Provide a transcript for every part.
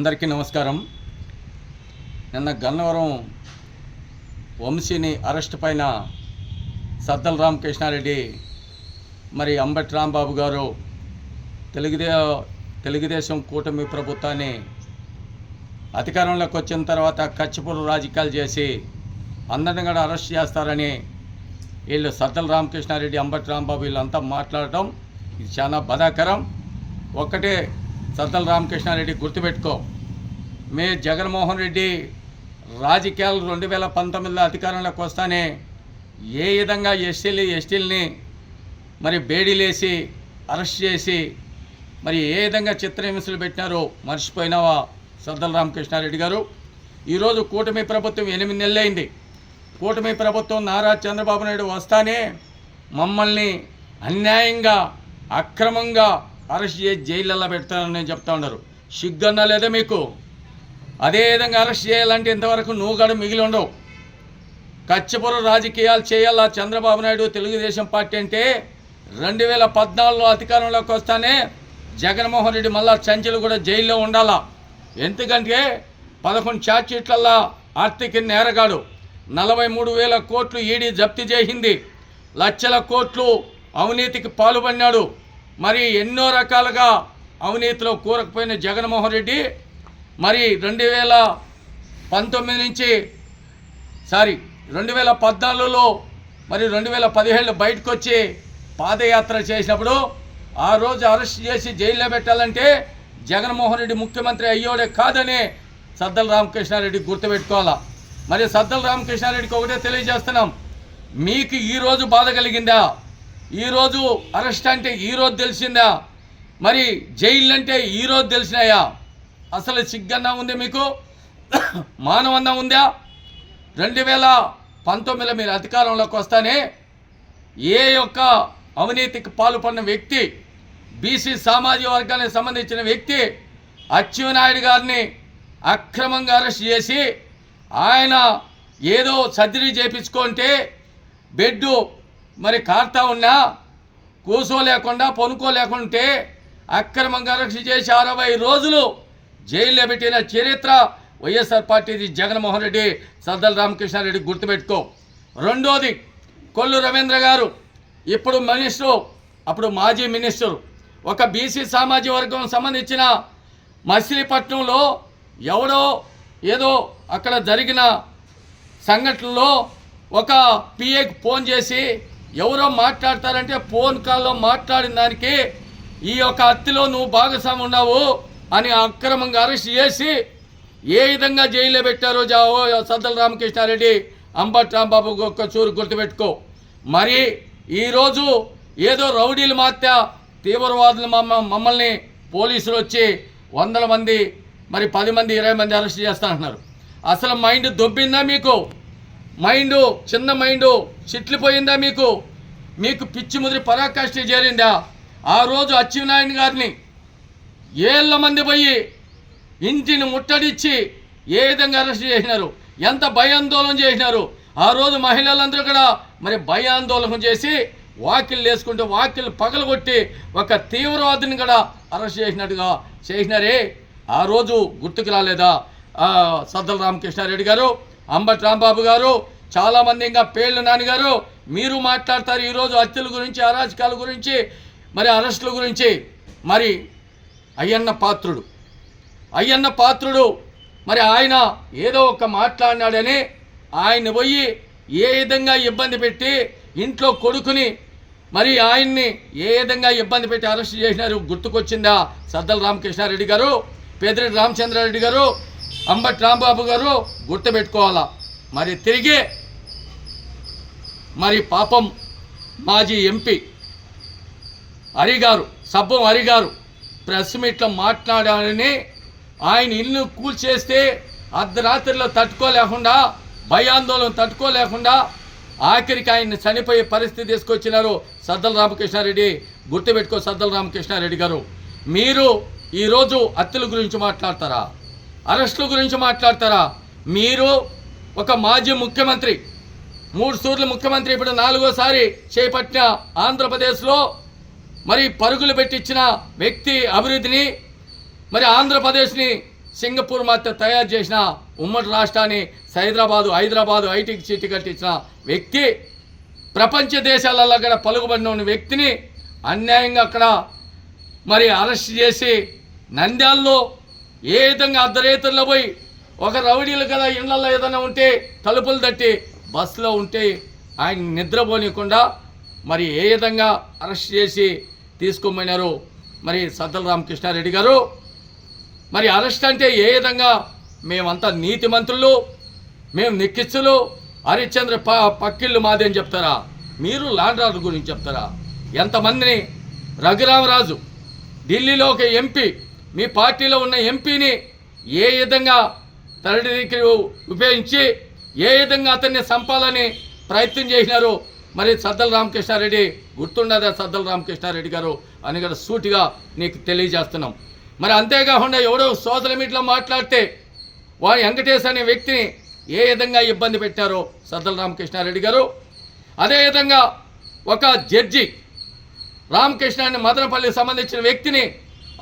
అందరికీ నమస్కారం. నిన్న గన్నవరం వంశీని అరెస్ట్ పైన సద్దల రామకృష్ణారెడ్డి మరి అంబటి రాంబాబు గారు తెలుగుదే తెలుగుదేశం కూటమి ప్రభుత్వాన్ని అధికారంలోకి వచ్చిన తర్వాత కచ్చిపూరు రాజకీయాలు చేసి అందరిని కూడా అరెస్ట్ చేస్తారని వీళ్ళు సద్దల రామకృష్ణారెడ్డి అంబటి రాంబాబు వీళ్ళంతా మాట్లాడటం ఇది చాలా బాధాకరం. ఒక్కటే సద్దల రామకృష్ణారెడ్డి గుర్తుపెట్టుకో. మే జగన్మోహన్ రెడ్డి రాజకీయాలు రెండు వేల పంతొమ్మిదిలో అధికారంలోకి వస్తానే ఏ విధంగా ఎస్టీలు ఎస్టీలని మరి బేడీలేసి అరెస్ట్ చేసి మరి ఏ విధంగా చిత్రహింసలు పెట్టినారో మర్చిపోయినావా సద్దల రామకృష్ణారెడ్డి గారు? ఈరోజు కూటమి ప్రభుత్వం ఎనిమిది నెలలైంది కూటమి ప్రభుత్వం నారా చంద్రబాబు నాయుడు వస్తానే మమ్మల్ని అన్యాయంగా అక్రమంగా అరెస్ట్ చేసి జైళ్ళల్లో పెడతానని చెప్తా ఉన్నారు. సిగ్గన్నా లేదా మీకు? అదే విధంగా అరెస్ట్ చేయాలంటే ఇంతవరకు నువ్వు మిగిలి ఉండవు. కచ్చపుర రాజకీయాలు చేయాలా చంద్రబాబు నాయుడు తెలుగుదేశం పార్టీ అంటే రెండు వేల పద్నాలుగులో అధికారంలోకి వస్తానే జగన్మోహన్ రెడ్డి మళ్ళా చంచలు కూడా జైల్లో ఉండాలా? ఎందుకంటే పదకొండు ఛార్జ్షీట్లల్లో ఆర్థిక నేరగాడు నలభై మూడు వేల కోట్లు ఈడీ జప్తు చేసింది లక్షల కోట్లు అవినీతికి పాల్పడినాడు. మరి ఎన్నో రకాలుగా అవినీతిలో కూరకపోయిన జగన్మోహన్ రెడ్డి మరి రెండు వేల పంతొమ్మిది నుంచి సారీ రెండు వేల పద్నాలుగులో మరి రెండు వేల పదిహేళ్ళు బయటకు వచ్చి పాదయాత్ర చేసినప్పుడు ఆ రోజు అరెస్ట్ చేసి జైల్లో పెట్టాలంటే జగన్మోహన్ రెడ్డి ముఖ్యమంత్రి అయ్యోడే కాదని సద్దల రామకృష్ణారెడ్డి గుర్తుపెట్టుకోవాలా? మరి సద్దల రామకృష్ణారెడ్డికి ఒకటే తెలియజేస్తున్నాం మీకు ఈరోజు బాధ కలిగిందా? ఈరోజు అరెస్ట్ అంటే ఈరోజు తెలిసిందా? మరి జైలు అంటే ఈరోజు తెలిసినాయా? అసలు సిగ్గన్నా ఉంది మీకు? మానవన్నా ఉందా? రెండు వేల పంతొమ్మిదిలో మీరు అధికారంలోకి వస్తానే ఏ యొక్క అవినీతికి పాల్పడిన వ్యక్తి బీసీ సామాజిక వర్గానికి సంబంధించిన వ్యక్తి అచ్చెన్నాయుడు గారిని అక్రమంగా అరెస్ట్ చేసి ఆయన ఏదో సర్జరీ చేయించుకుంటే బెడ్డు మరి కార్తా ఉన్నా కూసోలేకుండా పనుకోలేకుంటే అక్రమంగా అరెస్ట్ చేసి అరవై రోజులు జైల్లో పెట్టిన చరిత్ర వైఎస్ఆర్ పార్టీది జగన్మోహన్ రెడ్డి సద్దల రామకృష్ణారెడ్డి గుర్తుపెట్టుకో. రెండోది కొల్లు రవీంద్ర గారు. ఇప్పుడు మినిస్టరు అప్పుడు మాజీ మినిస్టర్. ఒక బీసీ సామాజిక వర్గం సంబంధించిన మచిలీపట్నంలో ఎవడో ఏదో అక్కడ జరిగిన సంఘటనలో ఒక పిఏకి ఫోన్ చేసి ఎవరో మాట్లాడతారంటే ఫోన్ కాల్లో మాట్లాడిన దానికి ఈ యొక్క హత్యలో నువ్వు భాగస్వామి ఉన్నావు. అని అక్రమంగా అరెస్ట్ చేసి ఏ విధంగా జైల్లో పెట్టారో జావో సద్దల రామకృష్ణారెడ్డి అంబట్ రాంబాబు ఒక్క చూరు గుర్తుపెట్టుకో. మరి ఈరోజు ఏదో రౌడీలు మాత్య తీవ్రవాదులు మమ్మ మమ్మల్ని పోలీసులు వచ్చి వందల మంది మరి పది మంది ఇరవై మంది అరెస్ట్ చేస్తానంటున్నారు అసలు మైండ్ దొబ్బిందా మీకు? మైండ్ చిన్న మైండ్ చిట్లిపోయిందా మీకు? మీకు పిచ్చి ముదిరి పరాకాష్ఠ చేరిందా? ఆ రోజు అచ్చెన్నాయుడు గారిని ఏళ్ళ మంది పోయి ఇంటిని ముట్టడిచ్చి ఏ విధంగా అరెస్ట్ చేసినారు? ఎంత భయాందోళన చేసినారు? ఆ రోజు మహిళలందరూ కూడా మరి భయాందోళన చేసి వాకిళ్ళు వేసుకుంటూ వాకిలు పగలగొట్టి ఒక తీవ్రవాదిని కూడా అరెస్ట్ చేసినట్టుగా చేసినారే. ఆ రోజు గుర్తుకు రాలేదా? సద్దల రామకృష్ణారెడ్డి గారు అంబటి రాంబాబు గారు చాలామంది ఇంకా పేర్లు నాన్నగారు మీరు మాట్లాడతారు ఈరోజు హత్యల గురించి అరాచకాల గురించి మరి అరెస్టుల గురించి. మరి అయ్యన్న పాత్రుడు. అయ్యన్న పాత్రుడు. మరి ఆయన ఏదో ఒక మాట్లాడినాడని ఆయన పోయి ఏ విధంగా ఇబ్బంది పెట్టి ఇంట్లో కొడుకుని మరి ఆయన్ని ఏ విధంగా ఇబ్బంది పెట్టి అరెస్ట్ చేసినారు గుర్తుకొచ్చిందా సద్దల రామకృష్ణారెడ్డి గారు పెద్దిరెడ్డి రామచంద్రారెడ్డి గారు అంబటి రాంబాబు గారు గుర్తుపెట్టుకోవాలా? మరి తిరిగి మరి పాపం మాజీ ఎంపీ హరిగారు సబ్బం హరిగారు ప్రెస్ మీట్లో మాట్లాడాలని ఆయన ఇల్లు కూల్చేస్తే అర్ధరాత్రిలో తట్టుకోలేకుండా భయాందోళన తట్టుకోలేకుండా ఆఖరికి ఆయన చనిపోయే పరిస్థితి తీసుకొచ్చినారు సద్దల రామకృష్ణారెడ్డి. గుర్తుపెట్టుకో సద్దల రామకృష్ణారెడ్డి గారు మీరు ఈరోజు హత్యల గురించి మాట్లాడతారా? అరెస్టుల గురించి మాట్లాడతారా? మీరు ఒక మాజీ ముఖ్యమంత్రి మూడు సూర్ల ముఖ్యమంత్రి ఇప్పుడు నాలుగోసారి చేపట్టిన ఆంధ్రప్రదేశ్లో మరి పరుగులు పెట్టించిన వ్యక్తి అభివృద్ధిని మరి ఆంధ్రప్రదేశ్ని సింగపూర్ మధ్య తయారు చేసిన ఉమ్మడి రాష్ట్రాన్ని హైదరాబాదు హైదరాబాదు ఐటీకి చీటి కట్టించిన వ్యక్తి ప్రపంచ దేశాలలో కూడా పలుకుబడిన ఉన్న వ్యక్తిని అన్యాయంగా అక్కడ మరి అరెస్ట్ చేసి నంద్యాలలో ఏ విధంగా అర్ధరేతుల్లో పోయి ఒక రౌడీలు కదా ఇళ్ళలో ఏదైనా ఉంటే తలుపులు తట్టి బస్సులో ఉంటే ఆయన నిద్రపోనియకుండా మరి ఏ విధంగా అరెస్ట్ చేసి తీసుకోమన్నారు మరి సద్దల రామకృష్ణారెడ్డి గారు మరి అరెస్ట్ అంటే ఏ విధంగా? మేమంతా నీతి మంత్రులు మేము నిక్కిచ్చులు హరిశ్చంద్ర ప పక్కిళ్ళు మాది అని చెప్తారా? మీరు ల్యాండ్ గురించి చెప్తారా? ఎంతమందిని? రఘురామరాజు ఢిల్లీలో ఒక ఎంపీ మీ పార్టీలో ఉన్న ఎంపీని ఏ విధంగా తరడికి ఉపయోగించి ఏ విధంగా అతన్ని చంపాలని ప్రయత్నం చేసినారు? మరి సద్దల రామకృష్ణారెడ్డి గుర్తుండదా సద్దల రామకృష్ణారెడ్డి గారు? అని కూడా సూటిగా నీకు తెలియజేస్తున్నాం. మరి అంతేకాకుండా ఎవడో సోషల్ మీడియాలో మాట్లాడితే వారి వెంకటేష్ అనే వ్యక్తిని ఏ విధంగా ఇబ్బంది పెట్టారో సద్దల రామకృష్ణారెడ్డి గారు? అదేవిధంగా ఒక జడ్జి రామకృష్ణాన్ని మదనపల్లికి సంబంధించిన వ్యక్తిని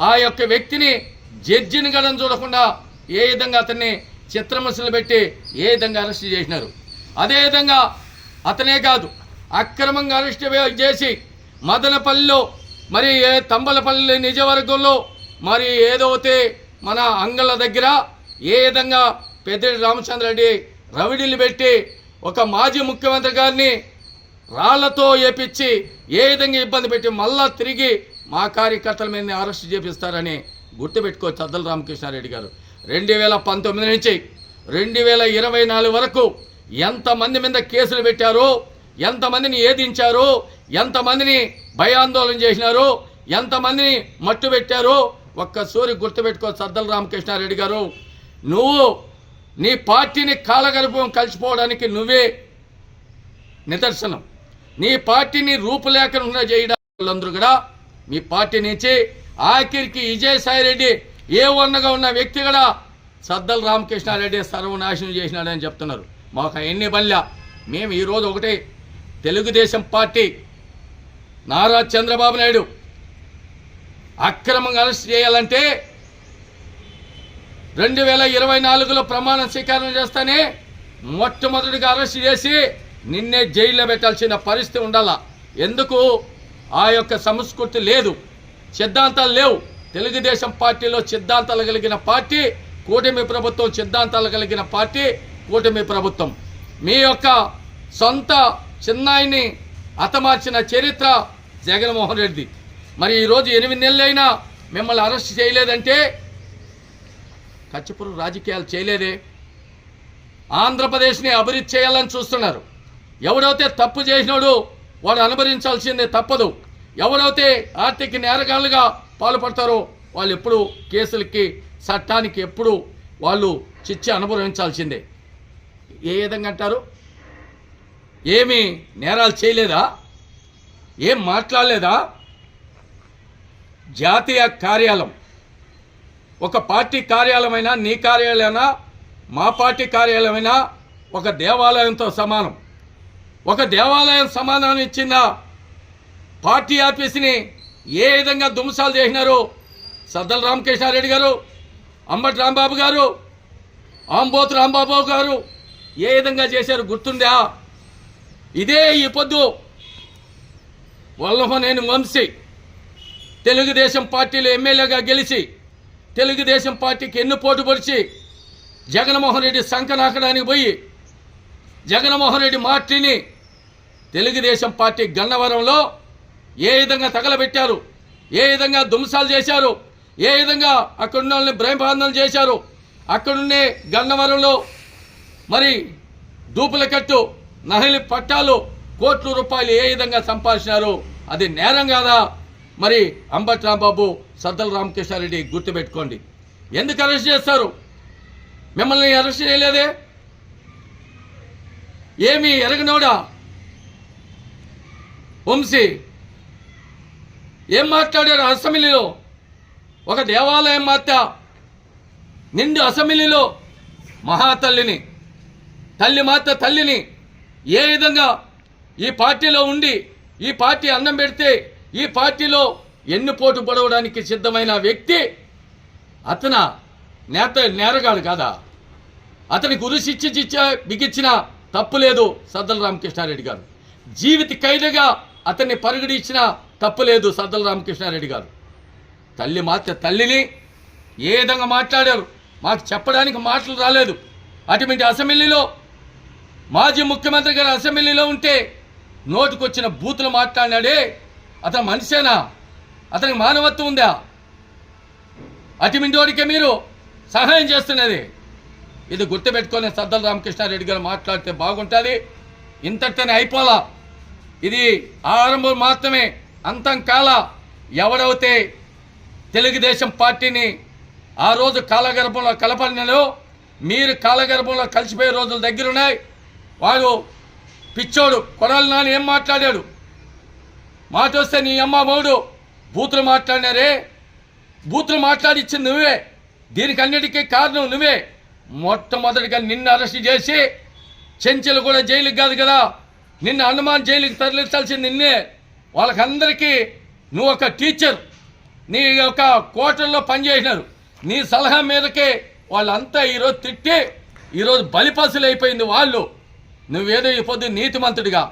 ఆ యొక్క వ్యక్తిని జడ్జిని గడం చూడకుండా ఏ విధంగా అతన్ని చిత్రమసలు పెట్టి ఏ విధంగా అరెస్ట్ చేసినారు? అదేవిధంగా అతనే కాదు అక్రమంగా అరెస్ట్ చేసి మదనపల్లిలో మరి ఏ తంబలపల్లి నిజవర్గంలో మరి ఏదైతే మన అంగళ్ళ దగ్గర ఏ విధంగా పెద్దిరెడ్డి రామచంద్రరెడ్డి రవిడిల్లు పెట్టి ఒక మాజీ ముఖ్యమంత్రి గారిని రాళ్ళతో ఏపిచ్చి ఏ విధంగా ఇబ్బంది పెట్టి మళ్ళా తిరిగి మా కార్యకర్తల మీద అరెస్ట్ చేపిస్తారని గుర్తుపెట్టుకో చద్దల రామకృష్ణారెడ్డి గారు. రెండు వేల పంతొమ్మిది నుంచి రెండు వేల ఇరవై నాలుగు వరకు ఎంతమంది మీద కేసులు పెట్టారో ఎంతమందిని ఏదించారు? ఎంతమందిని భయాందోళన చేసినారు? ఎంతమందిని మట్టు పెట్టారు? ఒక్క సూరి గుర్తుపెట్టుకో సద్దల రామకృష్ణారెడ్డి గారు. నువ్వు నీ పార్టీని కాలగర్భం కలిసిపోవడానికి నువ్వే నిదర్శనం. నీ పార్టీని రూపులేఖకుండా చేయడం వాళ్ళందరూ కూడా మీ పార్టీ నుంచి ఆఖరికి విజయసాయి రెడ్డి ఏ వన్నగా ఉన్న వ్యక్తి కూడా సద్దల రామకృష్ణారెడ్డి సర్వనాశనం చేసినాడని చెప్తున్నారు. మాకు ఎన్ని బల్లా మేము ఈరోజు ఒకటే తెలుగుదేశం పార్టీ నారా చంద్రబాబు నాయుడు అక్రమంగా అరెస్ట్ చేయాలంటే రెండు వేల ఇరవై నాలుగులో ప్రమాణ స్వీకారం చేస్తానే మొట్టమొదటిగా అరెస్ట్ చేసి నిన్నే జైల్లో పెట్టాల్సిన పరిస్థితి ఉండాల? ఎందుకు? ఆ యొక్క సంస్కృతి లేదు. సిద్ధాంతాలు లేవు. తెలుగుదేశం పార్టీలో సిద్ధాంతాలు కలిగిన పార్టీ కూటమి ప్రభుత్వం సిద్ధాంతాలు కలిగిన పార్టీ కూటమి ప్రభుత్వం. మీ యొక్క సొంత చిన్నాయిని హతమార్చిన చరిత్ర జగన్మోహన్ రెడ్డి. మరి ఈరోజు ఎనిమిది నెలలైనా మిమ్మల్ని అరెస్ట్ చేయలేదంటే కచ్చిపురం రాజకీయాలు చేయలేదే. ఆంధ్రప్రదేశ్ని అభివృద్ధి చేయాలని చూస్తున్నారు. ఎవడైతే తప్పు చేసినాడు వాడు అనుభవించాల్సిందే తప్పదు. ఎవరైతే ఆర్థిక నేరగాళ్ళుగా పాల్పడతారో వాళ్ళు ఎప్పుడు కేసులకి చట్టానికి ఎప్పుడు వాళ్ళు చిచ్చి అనుభవించాల్సిందే. ఏ విధంగా అంటారు? ఏమి నేరాలు చేయలేదా? ఏం మాట్లాడలేదా? జాతీయ కార్యాలయం. ఒక పార్టీ కార్యాలయమైనా నీ కార్యాలయమైనా మా పార్టీ కార్యాలయమైనా ఒక దేవాలయంతో సమానం. ఒక దేవాలయం సమాధానం ఇచ్చిందా పార్టీ ఆఫీస్ని ఏ విధంగా దుమ్సాలు చేసినారు? సద్దల రామకృష్ణారెడ్డి గారు అంబటి రాంబాబు గారు ఆంబోతు రాంబాబు గారు ఏ విధంగా చేశారు గుర్తుందా? ఇదే ఈ పొద్దు. వల్లభనేని వంశీ. తెలుగుదేశం పార్టీలో ఎమ్మెల్యేగా గెలిచి తెలుగుదేశం పార్టీకి ఎన్ను పోటుపరిచి జగన్మోహన్ రెడ్డి సంకనాకడానికి పోయి జగన్మోహన్ రెడ్డి మార్టీని తెలుగుదేశం పార్టీ గన్నవరంలో ఏ విధంగా తగలబెట్టారు ఏ విధంగా దుంసాలు చేశారు ఏ విధంగా అక్కడున్న వాళ్ళని భయభాందం చేశారు అక్కడున్నే గన్నవరంలో మరి దూపుల కట్టు నహలి పట్టాలు కోట్ల రూపాయలు ఏ విధంగా సంపాదించినారు అది నేరం కాదా? మరి అంబటి రాంబాబు సద్దల రామకృష్ణారెడ్డి గుర్తుపెట్టుకోండి. ఎందుకు అరెస్ట్ చేస్తారు? మిమ్మల్ని అరెస్ట్ చేయలేదే? ఏమి ఎరగనోడా? వంశీ ఏం మాట్లాడారు అసెంబ్లీలో? ఒక దేవాలయం మాత నిండు అసెంబ్లీలో మహాతల్లిని. తల్లి మాత తల్లిని. ఏ విధంగా ఈ పార్టీలో ఉండి ఈ పార్టీ అన్నం పెడితే ఈ పార్టీలో ఎన్ని పోటు పడవడానికి సిద్ధమైన వ్యక్తి అతన నేత నేరగాడు కాదా? అతనికి గురు చిచ్చ బిగించిన తప్పు లేదు సద్దల రామకృష్ణారెడ్డి గారు. జీవిత ఖైదుగా అతన్ని పరిగణించిన తప్పు లేదు సద్దల రామకృష్ణారెడ్డి గారు. తల్లి మాత్ర తల్లిని ఏ విధంగా మాట్లాడారు? మాకు చెప్పడానికి మాటలు రాలేదు. అటువంటి అసెంబ్లీలో మాజీ ముఖ్యమంత్రి గారు అసెంబ్లీలో ఉంటే నోటికొచ్చిన బూతులు మాట్లాడినాడే. అతను మనిషేనా? అతనికి మానవత్వం ఉందా? అటిమింటోడికే మీరు సహాయం చేస్తున్నది. ఇది గుర్తుపెట్టుకొని సద్దల రామకృష్ణారెడ్డి గారు మాట్లాడితే బాగుంటుంది. ఇంతటితోనే అయిపోలా. ఇది ఆరంభం మాత్రమే అంతం కాల. ఎవడైతే తెలుగుదేశం పార్టీని ఆ రోజు కాలగర్భంలో కలపడినలో మీరు కాలగర్భంలో కలిసిపోయే రోజులు దగ్గరున్నాయి. వాడు పిచ్చోడు కొడాలి నాని ఏం మాట్లాడాడు? మాట వస్తే నీ అమ్మ మౌడు బూతులు మాట్లాడినారే? బూతులు మాట్లాడిచ్చింది నువ్వే. దీనికన్నిటికీ కారణం నువ్వే. మొట్టమొదటిగా నిన్ను అరెస్ట్ చేసి చెంచలు కూడా జైలుకి కాదు కదా నిన్ను హనుమాన్ జైలుకి తరలించాల్సింది నిన్నే. వాళ్ళకందరికీ నువ్వు ఒక టీచర్. నీ యొక్క కోటల్లో పనిచేసినారు. నీ సలహా మేరకే వాళ్ళంతా ఈరోజు తిట్టి ఈరోజు బలిపసులు అయిపోయింది వాళ్ళు. నువ్వేదో ఈ పొద్దు నీతిమంతుడిగా.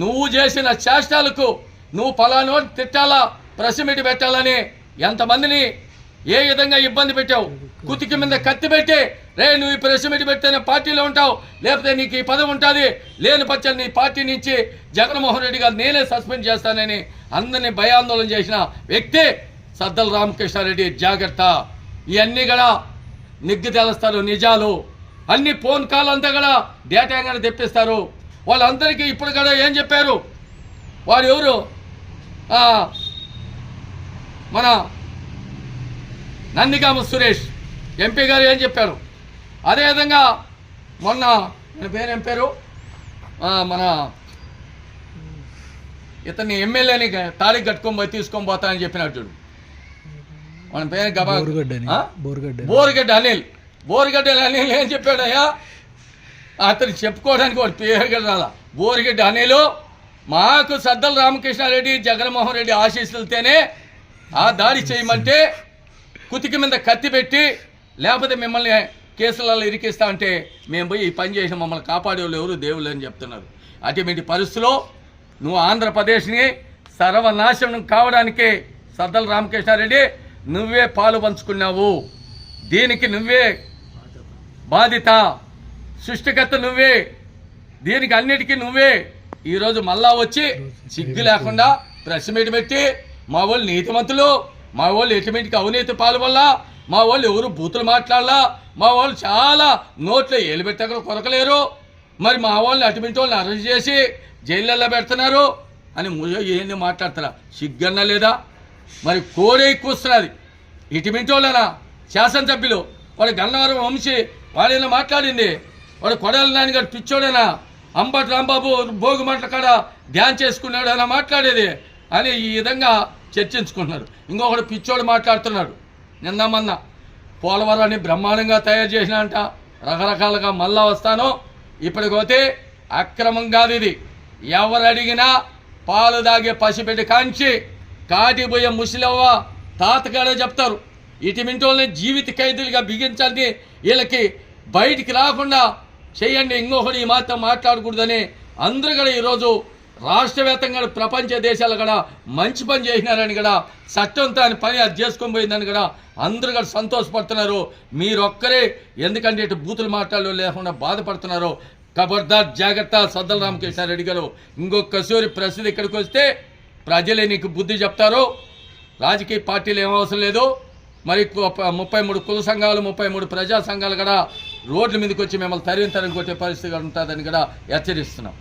నువ్వు చేసిన చేష్టాలకు నువ్వు పలానోటి తిట్టాలా ప్రెస్ మీట్ పెట్టాలని ఎంతమందిని ఏ విధంగా ఇబ్బంది పెట్టావు? కుతికి మీద కత్తి పెట్టి రే నువ్వు ఈ ప్రెస్ మీట్ పెడితేనే పార్టీలో ఉంటావు లేకపోతే నీకు ఈ పదవి ఉంటుంది లేని పచ్చని నీ పార్టీ నుంచి జగన్మోహన్ రెడ్డి గారు నేనే సస్పెండ్ చేస్తానని అందరినీ భయాందోళన చేసిన వ్యక్తి సద్దల రామకృష్ణారెడ్డి జాగ్రత్త. ఇవన్నీ కూడా నిగ్గు తెలుస్తారు నిజాలు. అన్ని ఫోన్ కాల్ అంతా కూడా డేటా కూడా తెప్పిస్తారు. వాళ్ళందరికీ ఇప్పుడు కూడా ఏం చెప్పారు? వాడు ఎవరు? మన నందిగామ సురేష్ ఎంపీ గారు ఏం చెప్పారు? అదేవిధంగా మొన్న మన పేరు ఏం పేరు? మన ఇతన్ని ఎమ్మెల్యేని తాళి కట్టుకొని పోయి తీసుకొని పోతా అని చెప్పినట్టు చూడు. మన పేరు గబా? బోరుగడ్డ బోరుగడ్డ అనిల్. బోరుగడ్డ అనిల్ ఏం చెప్పాడయ్యా. అతను చెప్పుకోవడానికి వాడు పేరు కూడా రాలా. బోరుగడ్డ అనిలు మాకు సద్దల రామకృష్ణారెడ్డి జగన్మోహన్ రెడ్డి ఆశీస్సులతోనే ఆ దాడి చేయమంటే కుతికి మీద కత్తి పెట్టి లేకపోతే మిమ్మల్ని కేసులలో ఇరికిస్తా అంటే మేము పోయి ఈ పని చేసిన మమ్మల్ని కాపాడేవాళ్ళు ఎవరు? దేవుళ్ళు అని చెప్తున్నారు. అటువంటి పరిస్థితిలో నువ్వు ఆంధ్రప్రదేశ్ని సర్వనాశనం కావడానికి సద్దల రామకృష్ణారెడ్డి నువ్వే పాలు పంచుకున్నావు. దీనికి నువ్వే బాధిత సృష్టికర్త నువ్వే దీనికి అన్నిటికీ నువ్వే. ఈరోజు మళ్ళా వచ్చి సిగ్గు లేకుండా ప్రెస్ మీట్ పెట్టి మా వాళ్ళు నీతిమంతులు మా వాళ్ళు ఎటుమిటికి అవినీతి పాల్వల్ల మా వాళ్ళు ఎవరు బూతులు మాట్లాడాలా మా వాళ్ళు చాలా నోట్లో ఏలు పెట్టక కొరకలేరు. మరి మా వాళ్ళని అటుమింటి వాళ్ళని అరెస్ట్ చేసి జైళ్ళల్లో పెడుతున్నారు అని ముయ్యో ఏంది మాట్లాడతారా? సిగ్గన్న లేదా? మరి కోడే కూస్తున్నది. ఇటుమింటి వాళ్ళనా? శాసనసభ్యులు వాడు గన్నవరం వంశీ వాడైనా మాట్లాడింది? వాడు కొడాలి నాని గారు పిచ్చోడేనా? అంబటి రాంబాబు భోగి మంటల కాడ ధ్యాన్ చేసుకున్నాడు అలా మాట్లాడేది. అని ఈ విధంగా చర్చించుకున్నారు ఇంకొకడు పిచ్చోడు మాట్లాడుతున్నాడు. నిన్న మొన్న పోలవరాన్ని బ్రహ్మాండంగా తయారు చేసిన అంట రకరకాలుగా మళ్ళా వస్తాను. ఇప్పటికైతే అక్రమం కాదు ఇది. ఎవరు అడిగినా పాలు దాగే పసిపెట్టి కాంచి కాటిపోయే ముసలివ్వ తాతగాడే చెప్తారు. ఇటుమింటోళ్ళని జీవిత ఖైదీలుగా బిగించండి వీళ్ళకి బయటికి రాకుండా చేయండి ఇంకొకటి ఈ మాత్రం మాట్లాడకూడదని అందరూ కూడా ఈరోజు రాష్ట్ర వ్యాప్తంగా ప్రపంచ దేశాలు కూడా మంచి పని చేసినారని కూడా చట్టంతో ఆయన పని అది చేసుకొని పోయిందని కూడా అందరూ కూడా సంతోషపడుతున్నారు. మీరొక్కరే ఎందుకంటే ఇటు బూతులు మాట్లాడలు లేకుండా బాధపడుతున్నారు. కబర్దార్ జాగ్రత్త సద్దల రామకృష్ణారెడ్డి గారు ఇంకొకసారి ప్రసిద్ధి ఇక్కడికి వస్తే ప్రజలే నీకు బుద్ధి చెప్తారు. రాజకీయ పార్టీలు ఏమవసరం అవసరం లేదు. మరి ముప్పై మూడు కుల సంఘాలు ముప్పై మూడు ప్రజా సంఘాలు కూడా రోడ్ల మీదకి వచ్చి మిమ్మల్ని తరిమి తరిగి కొట్టే పరిస్థితి ఉంటుందని కూడా హెచ్చరిస్తున్నాం.